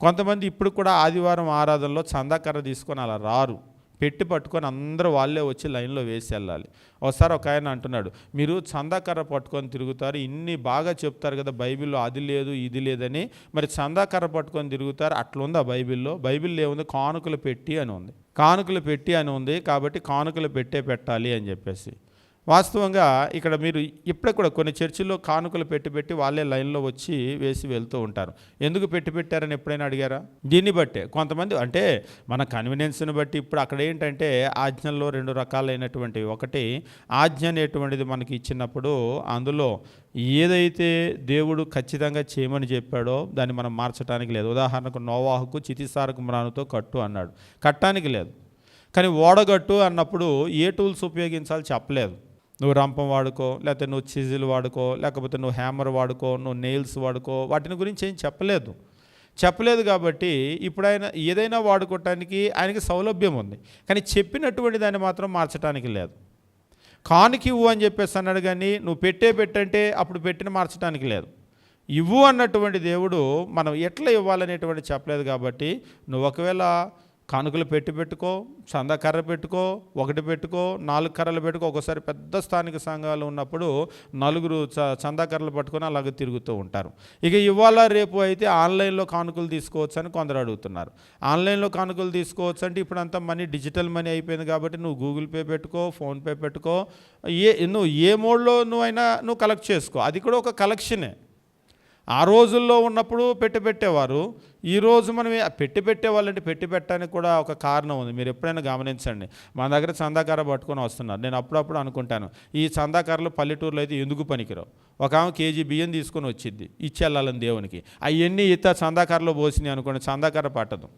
కొంతమంది ఇప్పుడు కూడా ఆదివారం ఆరాధనలో చందాకర్ర తీసుకొని అలా రారు. పెట్టి పట్టుకొని అందరూ వాళ్ళే వచ్చి లైన్లో వేసి వెళ్ళాలి. ఒకసారి ఒక ఆయన అంటున్నాడు మీరు చందాకర్ర పట్టుకొని తిరుగుతారు ఇన్ని బాగా చెప్తారు కదా బైబిల్లో అది లేదు ఇది లేదని. మరి చందాకర్ర పట్టుకొని తిరుగుతారు అట్లా ఆ బైబిల్లో? బైబిల్లో ఏముంది? కానుకలు పెట్టి అని ఉంది. కానుకలు పెట్టి అని ఉంది కాబట్టి కానుకలు పెట్టే పెట్టాలి అని చెప్పేసి. వాస్తవంగా ఇక్కడ మీరు ఇప్పుడే కూడా కొన్ని చర్చిల్లో కానుకలు పెట్టి పెట్టి వాళ్ళే లైన్లో వచ్చి వేసి వెళ్తూ ఉంటారు. ఎందుకు పెట్టి పెట్టారని ఎప్పుడైనా అడిగారా? దీన్ని బట్టే కొంతమంది అంటే మన కన్వీనియన్స్ని బట్టి ఇప్పుడు అక్కడ ఏంటంటే ఆజ్ఞల్లో రెండు రకాలైనటువంటివి ఒకటి ఆజ్ఞ అనేటువంటిది మనకి ఇచ్చినప్పుడు అందులో ఏదైతే దేవుడు ఖచ్చితంగా చేయమని చెప్పాడో దాన్ని మనం మార్చడానికి లేదు. ఉదాహరణకు నోవాహుకు చితిసారకు మ్రానుతో కట్టు అన్నాడు. కట్టడానికి లేదు. కానీ ఓడగట్టు అన్నప్పుడు ఏ టూల్స్ ఉపయోగించాలి చెప్పలేదు. నువ్వు రంపం వాడుకో లేకపోతే నువ్వు చిజిల్ వాడుకో లేకపోతే నువ్వు హ్యామర్ వాడుకో నువ్వు నెయిల్స్ వాడుకో వాటిని గురించి ఏం చెప్పలేదు. చెప్పలేదు కాబట్టి ఇప్పుడు ఆయన ఏదైనా వాడుకోవటానికి ఆయనకి సౌలభ్యం ఉంది. కానీ చెప్పినటువంటి దాన్ని మాత్రం మార్చడానికి లేదు. కానుకి ఇవ్వు అని చెప్పేసి అన్నాడు కానీ నువ్వు పెట్టే పెట్టంటే అప్పుడు పెట్టిన మార్చడానికి లేదు. ఇవ్వు అన్నటువంటి దేవుడు మనం ఎట్లా ఇవ్వాలనేటువంటి చెప్పలేదు కాబట్టి నువ్వు ఒకవేళ కానుకలు పెట్టి పెట్టుకో చందా కర్ర పెట్టుకో ఒకటి పెట్టుకో నాలుగు కర్రలు పెట్టుకో ఒకసారి పెద్ద స్థానిక సంఘాలు ఉన్నప్పుడు నలుగురు చ చందా కర్రలు పట్టుకొని అలాగే తిరుగుతూ ఉంటారు. ఇక ఇవాళ రేపు అయితే ఆన్లైన్లో కానుకలు తీసుకోవచ్చు అని కొందరు అడుగుతున్నారు. ఆన్లైన్లో కానుకలు తీసుకోవచ్చు అంటే ఇప్పుడు అంతా మనీ డిజిటల్ మనీ అయిపోయింది కాబట్టి నువ్వు గూగుల్ పే పెట్టుకో ఫోన్పే పెట్టుకో ఏ నువ్వు ఏ మోడ్లో నువ్వైనా నువ్వు కలెక్ట్ చేసుకో. అది కూడా ఒక కలెక్షనే. ఆ రోజుల్లో ఉన్నప్పుడు పెట్టి పెట్టేవారు. ఈరోజు మనం పెట్టి పెట్టేవాళ్ళంటే పెట్టి పెట్టడానికి కూడా ఒక కారణం ఉంది. మీరు ఎప్పుడైనా గమనించండి. మన దగ్గర చందాకార పట్టుకొని వస్తున్నారు. నేను అప్పుడప్పుడు అనుకుంటాను. ఈ చందాకారలు పల్లెటూరులో అయితే ఎందుకు పనికిరావు? ఒక ఆమె కేజీ బియ్యం తీసుకొని వచ్చింది. ఇచ్చేళ్ళాలని దేవునికి. అవన్నీ ఇత చందాకారులో పోసినాయి అనుకోండి చందాకార పట్టదు.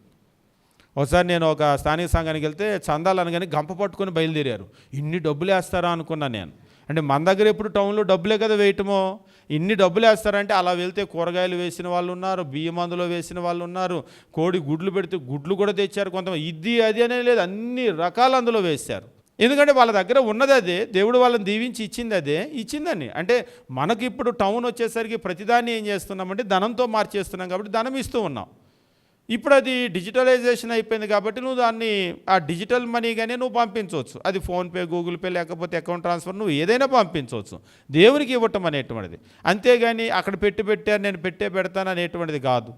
ఒకసారి నేను ఒక స్థానిక సంఘానికి వెళ్తే చందాలు అనగానే గంప పట్టుకొని బయలుదేరారు. ఇన్ని డబ్బులు వేస్తారా అనుకున్నాను నేను. అంటే మన దగ్గర ఎప్పుడు టౌన్లో డబ్బులే కదా వేయటమో? ఇన్ని డబ్బులు వేస్తారంటే అలా వెళ్తే కూరగాయలు వేసిన వాళ్ళు ఉన్నారు బియ్యం అందులో వేసిన వాళ్ళు ఉన్నారు కోడి గుడ్లు పెడితే గుడ్లు కూడా తెచ్చారు కొంతమంది ఇది అది అనే లేదు అన్ని రకాలు అందులో వేశారు. ఎందుకంటే వాళ్ళ దగ్గర ఉన్నది అదే దేవుడు వాళ్ళని దీవించి ఇచ్చింది అదే ఇచ్చిందని. అంటే మనకి ఇప్పుడు టౌన్ వచ్చేసరికి ప్రతిదాన్ని ఏం చేస్తున్నామంటే ధనంతో మార్చేస్తున్నాం కాబట్టి ధనం ఇస్తూ ఉన్నాం. ఇప్పుడు అది డిజిటలైజేషన్ అయిపోయింది కాబట్టి నువ్వు దాన్ని ఆ డిజిటల్ మనీగానే నువ్వు పంపించవచ్చు. అది ఫోన్పే గూగుల్ పే లేకపోతే అకౌంట్ ట్రాన్స్ఫర్ నువ్వు ఏదైనా పంపించవచ్చు. దేవునికి ఇవ్వటం అనేటువంటిది. అంతేగాని అక్కడ పెట్టి పెట్టారు నేను పెట్టే పెడతాను అనేటువంటిది కాదు.